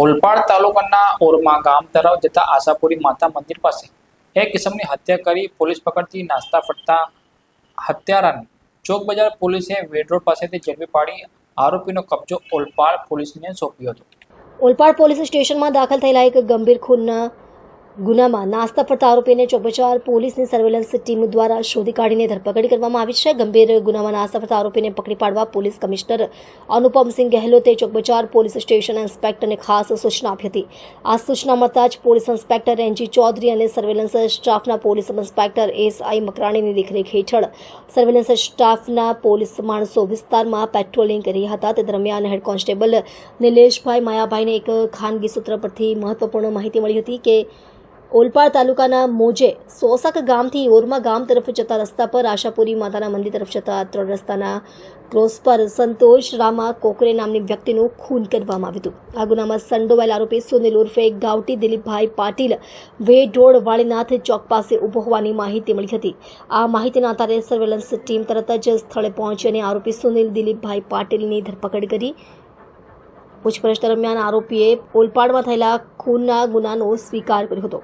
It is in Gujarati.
ઓલપાડ તાલુકાના ઓરમા ગામ તરફ જતા આશાપુરી માતા મંદિર પાસે એક કિસમની હત્યા કરી પોલીસ પકડતી નાસ્તા ફટતા હત્યારાને ચોક બજાર પોલીસે વેડરોડ પાસેથી ઝડપી પાડી આરોપીનો કબજો ઓલપાડ પોલીસને સોંપ્યો હતો. ઓલપાડ પોલીસ સ્ટેશનમાં દાખલ થયેલા એક ગંભીર ખૂનના ગુનામાં નાસ્તા ફરતા આરોપીને ચોપચાર પોલીસની સર્વેલન્સ ટીમ દ્વારા શોધી કાઢીને ધરપકડ કરવામાં આવી છે. ગંભીર ગુનામાં નાસ્તા ફરતા આરોપીને પકડી પાડવા પોલીસ કમિશનર અનુપમસિંહ ગહેલોતે ચોકબજાર પોલીસ સ્ટેશન ઇન્સ્પેક્ટરને ખાસ સૂચના આપી હતી. આ સૂચના મળતા જ પોલીસ ઇન્સ્પેક્ટર એનજી ચૌધરી અને સર્વેલન્સ સ્ટાફના પોલીસ ઇન્સ્પેક્ટર એસઆઈ મકરાણીની દેખરેખ હેઠળ સર્વેલન્સ સ્ટાફના પોલીસ માણસો વિસ્તારમાં પેટ્રોલિંગ કરી હતા. તે દરમિયાન હેડ કોન્સ્ટેબલ નિલેશભાઈ માયાભાઈને એક ખાનગી સૂત્ર પરથી મહત્વપૂર્ણ માહિતી મળી હતી કે ઓલપાડ તાલુકાના મોજે સોસક ગામથી ઓરમા ગામ તરફ જતા રસ્તા પર આશાપુરી માતાના મંદિર તરફ જતા ત્રણ રસ્તાના ક્રોસ પર સંતોષ રામા કોકરે નામની વ્યક્તિનું ખૂન કરવામાં આવ્યું હતું. આ ગુનામાં સંડોવાયેલ આરોપી સુનિલ ઉર્ફે ગાવટી દિલીપભાઈ પાટીલ વેઢોળ વાળીનાથ ચોક પાસે ઊભો હોવાની માહિતી મળી હતી. આ માહિતીના આધારે સર્વેલન્સ ટીમ તરત જ સ્થળે પહોંચી અને આરોપી સુનિલ દિલીપભાઈ પાટીલની ધરપકડ કરી. પૂછપરછ દરમિયાન આરોપીએ ઓલપાડમાં થયેલા ખૂનના ગુનાનો સ્વીકાર કર્યો હતો.